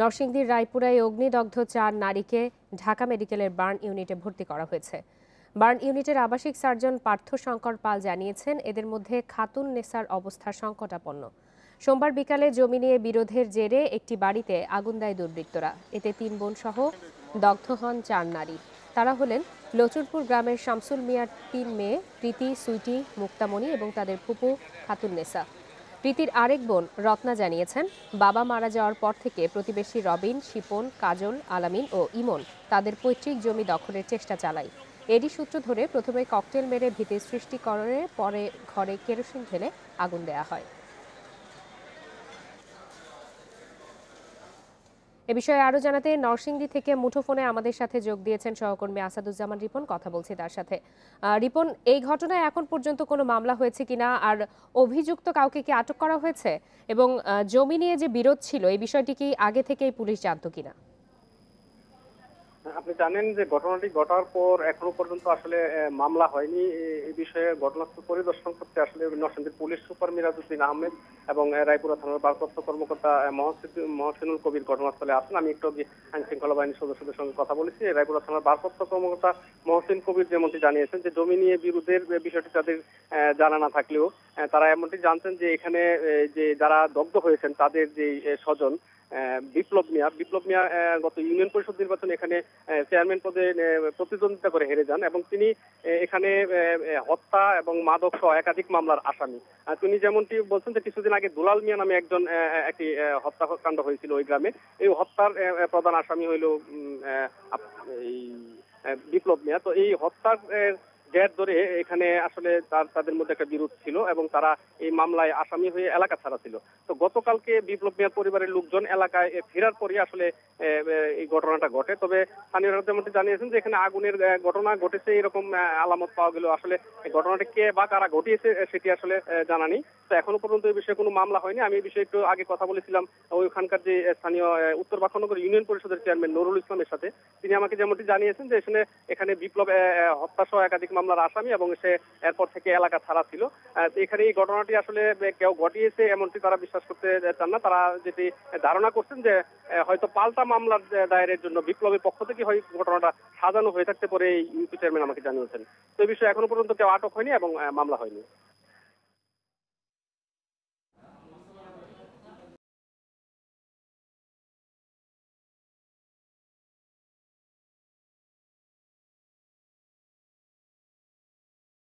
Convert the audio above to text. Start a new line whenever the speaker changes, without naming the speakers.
নরসিংদীর রায়পুরায় অগ্নিদগ্ধ চার নারীকে ঢাকা মেডিকেলের বার্ন ইউনিটে ভর্তি করা হয়েছে। বার্ন ইউনিটের আবাসিক সার্জন পার্থ শঙ্কর পাল জানিয়েছেন, এদের মধ্যে খাতুন নেসার অবস্থা সংকটাপন্ন। সোমবার বিকালে জমি নিয়ে বিরোধের জেরে একটি বাড়িতে আগুন দেয় দুর্বৃত্তরা। এতে তিন বোন সহ দগ্ধ হন চার নারী। তারা হলেন লচুরপুর গ্রামের শামসুল মিয়ার তিন মেয়ে, প্রীতি, সুইটি, মুক্তামণি এবং তাদের ফুপু, খাতুন নেসা। প্রীতির আরেক বোন রত্না জানিয়েছেন, বাবা মারা যাওয়ার পর থেকে প্রতিবেশী রবিন, শিপন, কাজল, আলামিন ও ইমন তাদের পৈতৃক জমি দখলের চেষ্টা চালায়। এরই সূত্র ধরে প্রথমে ককটেল মেরে ভীতির সৃষ্টি করে, পরে ঘরে কেরোসিন ঢেলে আগুন দেয়া হয়। এ বিষয়ে আরও জানাতে নরসিংদী থেকে মুঠোফোনে আমাদের সাথে যোগ দিয়েছেন সহকর্মী আসাদুজ্জামান রিপন। কথা বলছি তার সাথে। রিপন, এই ঘটনায় এখন পর্যন্ত কোনো মামলা হয়েছে কিনা? আর অভিযুক্ত কাউকে কি আটক করা হয়েছে? এবং জমি নিয়ে যে বিরোধ ছিল, এই বিষয়টি কি আগে থেকেই পুলিশ জানতো কিনা?
আপনি জানেন যে ঘটনাটি ঘটার পর এখনও পর্যন্ত আসলে মামলা হয়নি। এই বিষয়ে ঘটনাস্থল পরিদর্শন করতে আসলে নরসিংদীর পুলিশ সুপার মিরাজউদ্দিন আহমেদ এবং রায়পুরা থানার ভারপ্রাপ্ত কর্মকর্তা মহসিনুল কবির ঘটনাস্থলে আসেন। আমি একটু আইন শৃঙ্খলা বাহিনীর সদস্যদের সঙ্গে কথা বলেছি। রায়পুরা থানার ভারপ্রাপ্ত কর্মকর্তা মহসিন কবির যেমনটি জানিয়েছেন যে জমি নিয়ে বিরোধের বিষয়টি তাদের জানা না থাকলেও তারা এমনটি জানতেন যে এখানে যে যারা দগ্ধ হয়েছেন তাদের যে স্বজন বিপ্লব মিয়া। বিপ্লব মিয়া গত ইউনিয়ন পরিষদ নির্বাচন এখানে চেয়ারম্যান পদে প্রতিদ্বন্দ্বিতা করে হেরে যান এবং তিনি এখানে হত্যা এবং মাদক সহ একাধিক মামলার আসামি। তিনি যেমনটি বলছেন যে কিছুদিন আগে দুলাল মিয়া নামে একজন একটি হত্যাকাণ্ড হয়েছিল ওই গ্রামে। এই হত্যার প্রধান আসামি হইল এই বিপ্লব মিয়া। তো এই হত্যার জের ধরে এখানে আসলে তাদের মধ্যে একটা বিরোধ ছিল এবং তারা এই মামলায় আসামি হয়ে এলাকা ছাড়া ছিল। তো গতকালকে বিপ্লব মিয়ার পরিবারের লোকজন এলাকায় ফেরার পরই আসলে এই ঘটনাটা ঘটে। তবে স্থানীয়রা যেমনটি জানিয়েছেন যে এখানে আগুনের ঘটনা ঘটেছে এরকম আলামত পাওয়া গেল আসলে ঘটনাটা কে বা কারা ঘটিয়েছে সেটি আসলে জানা নেই। তো এখনও পর্যন্ত এই বিষয়ে কোনো মামলা হয়নি। আমি এই বিষয়ে একটু আগে কথা বলেছিলাম ওইখানকার যে স্থানীয় উত্তর বাক্ষনগর ইউনিয়ন পরিষদের চেয়ারম্যান নুরুল ইসলামের সাথে। তিনি আমাকে যেমনটি জানিয়েছেন যে এখানে এখানে বিপ্লব এ, এ, হত্যা একাধিক মামলার আসামি এবং সে এরপর থেকে এলাকা ছাড়া ছিল। এখানে এই ঘটনাটি আসলে কেউ ঘটিয়েছে এমনটি তারা বিশ্বাস করতে চান না। তারা যেটি ধারণা করছেন যে হয়তো পাল্টা মামলার দায়েরের জন্য বিপ্লবের পক্ষ থেকে হয় ঘটনাটা সাজানো হয়ে থাকতে পারে এই ইউপি চেয়ারম্যান আমাকে জানিয়েছেন। তো এই বিষয়ে এখনও পর্যন্ত কেউ আটক হয়নি এবং মামলা হয়নি।